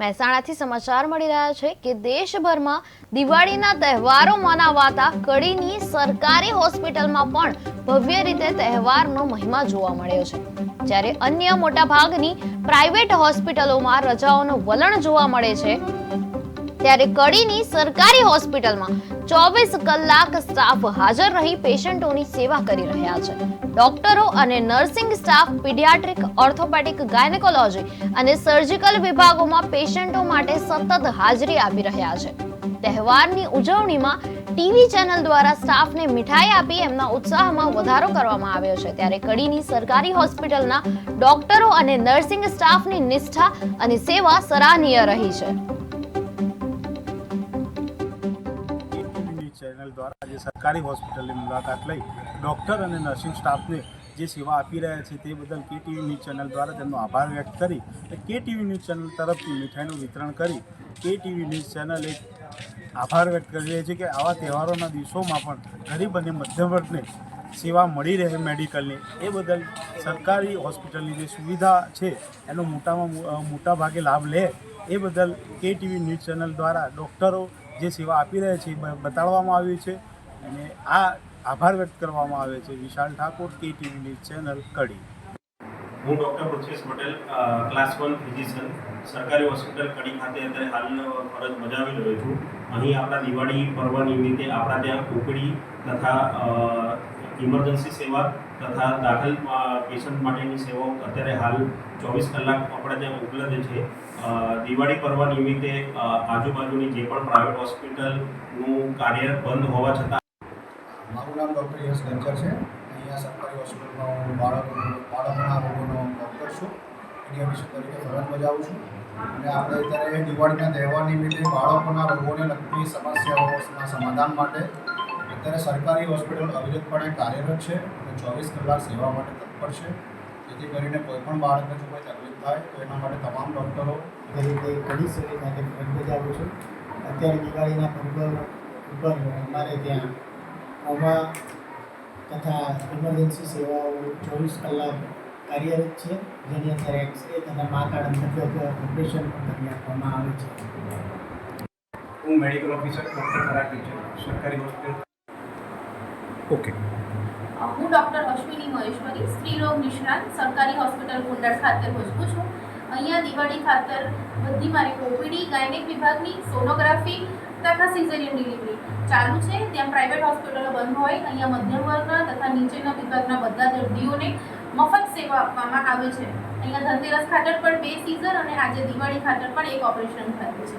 મહેસાણાથી સમાચાર મળી રહ્યા છે કે દેશભરમાં દિવાળીના તહેવારો મનાવાતા કડીની સરકારી હોસ્પિટલમાં પણ ભવ્ય રીતે તહેવારનો મહિમા જોવા મળ્યો છે. જ્યારે અન્ય મોટાભાગની પ્રાઇવેટ હોસ્પિટલોમાં રજાઓનું વલણ જોવા મળે છે, ત્યારે કડીની સરકારી હોસ્પિટલમાં ચોવીસ કલાક સ્ટાફ હાજર રહી પેશન્ટોની સેવા કરી રહ્યા છે. ડોક્ટરો અને nursing staff, paediatric, orthopaedic, gynaecology અને સર્જિકલ વિભાગોમાં પેશન્ટો માટે સતત હાજરી આપી રહ્યા છે. તહેવારની ઉજવણીમાં ટીવી ચેનલ દ્વારા સ્ટાફને મીઠાઈ આપી એમના ઉત્સાહમાં વધારો કરવામાં આવ્યો છે. ત્યારે કડીની સરકારી હોસ્પિટલના ડોક્ટરો અને નર્સિંગ સ્ટાફની નિષ્ઠા અને સેવા સરાહનીય રહી છે. દ્વારા આજે સરકારી હોસ્પિટલની મુલાકાત લઈ ડૉક્ટર અને નર્સિંગ સ્ટાફને જે સેવા આપી રહ્યા છે તે બદલ કે ટીવી ન્યૂઝ ચેનલ દ્વારા તેમનો આભાર વ્યક્ત કરી કે ટીવી ન્યૂઝ ચેનલ તરફથી મીઠાઈનું વિતરણ કરી કે ટીવી ન્યૂઝ ચેનલ એક આભાર વ્યક્ત કરી રહી છે કે આવા તહેવારોના દિવસોમાં પણ ગરીબ અને મધ્યમ વર્ગને સેવા મળી રહે મેડિકલની. એ બદલ સરકારી હોસ્પિટલની જે સુવિધા છે એનો મોટામાં મોટા ભાગે લાભ લે. એ બદલ કે ટીવી ન્યૂઝ ચેનલ દ્વારા ડૉક્ટરો જે સેવા આપી રહ્યા છે એ બતાડવામાં આવ્યું છે અને આ આભાર વ્યક્ત કરવામાં આવે છે વિશાલ ઠાકોર કે ટીવી ન્યૂઝ ચેનલ, કડી. હું doctor Prithvesh Patel class one physician, સરકારી હોસ્પિટલ કડી ખાતે અત્યારે હાલ ફરજ બજાવી રહ્યો છું. અહીં આપણા દિવાળી પર્વ નિમિત્તે આપણા ત્યાં કોકડી તથા ઇમરજન્સી સેવા તથા દાખલ પેશન્ટ માટેની સેવાઓ અત્યારે હાલ ચોવીસ કલાક આપણે ત્યાં ઉપલબ્ધ છે. દિવાળી પર્વ નિમિત્તે આજુબાજુની જે પણ પ્રાઇવેટ હોસ્પિટલનું કાર્ય બંધ હોવા છતાં મારું નામ ડૉક્ટર યશ ગંજર છે. અહીંયા સરકારી હોસ્પિટલમાં હું બાળકો, બાળકોના રોગોનો ડૉક્ટર છું. પીડિયાટ્રિશિયન તરીકે ફરજ બજાવું છું. અને આપણે અત્યારે દિવાળીના તહેવાર નિમિત્તે બાળકોના રોગોને લગતી સમસ્યાઓના સમાધાન માટે અત્યારે સરકારી હોસ્પિટલ અવિરતપણે કાર્યરત છે અને ચોવીસ કલાક સેવા માટે તત્પર છે. જેથી કરીને કોઈ પણ બાળકને જો કોઈ તકલીફ થાય તો એના માટે તમામ ડૉક્ટરો તરીકે ઘણી સુવિધાને ફરજ બજાવું છું. અત્યારે દિવાળીના પર્વ ઉપર અમારે ત્યાં આવા તથા ઇમરજન્સી સેવાઓ ચોવીસ કલાક કાર્યરત છે. જેની અંદર એક્સરે તથા મા કાર્ડ અંતર્ગત ઓપરેશન પણ કરી આપવામાં આવે છે. હું મેડિકલ ઓફિસર ડૉક્ટર થેરાપી છું. સરકારી હોસ્પિટલ ઓકે હું ડૉક્ટર અશ્વિની મહેશ્વરી, સ્ત્રીરોગ નિષ્ણાત, સરકારી હોસ્પિટલ કુંડળ ખાતે ભજવું છું. અહીંયા દિવાળી ખાતર બધી મારી ઓપીડી, ગાયનેક વિભાગની, સોનોગ્રાફી તથા સિઝેરિયન ડિલિવરી ચાલુ છે. ત્યાં પ્રાઇવેટ હોસ્પિટલો બંધ હોય, અહીંયા મધ્યમ વર્ગના તથા નીચેના વિભાગના બધા દર્દીઓને મફત સેવા આપવામાં આવે છે. અહીંયા ધનતેરસ ખાતર પણ બે સિઝર અને આજે દિવાળી ખાતર પણ એક ઓપરેશન થયું છે.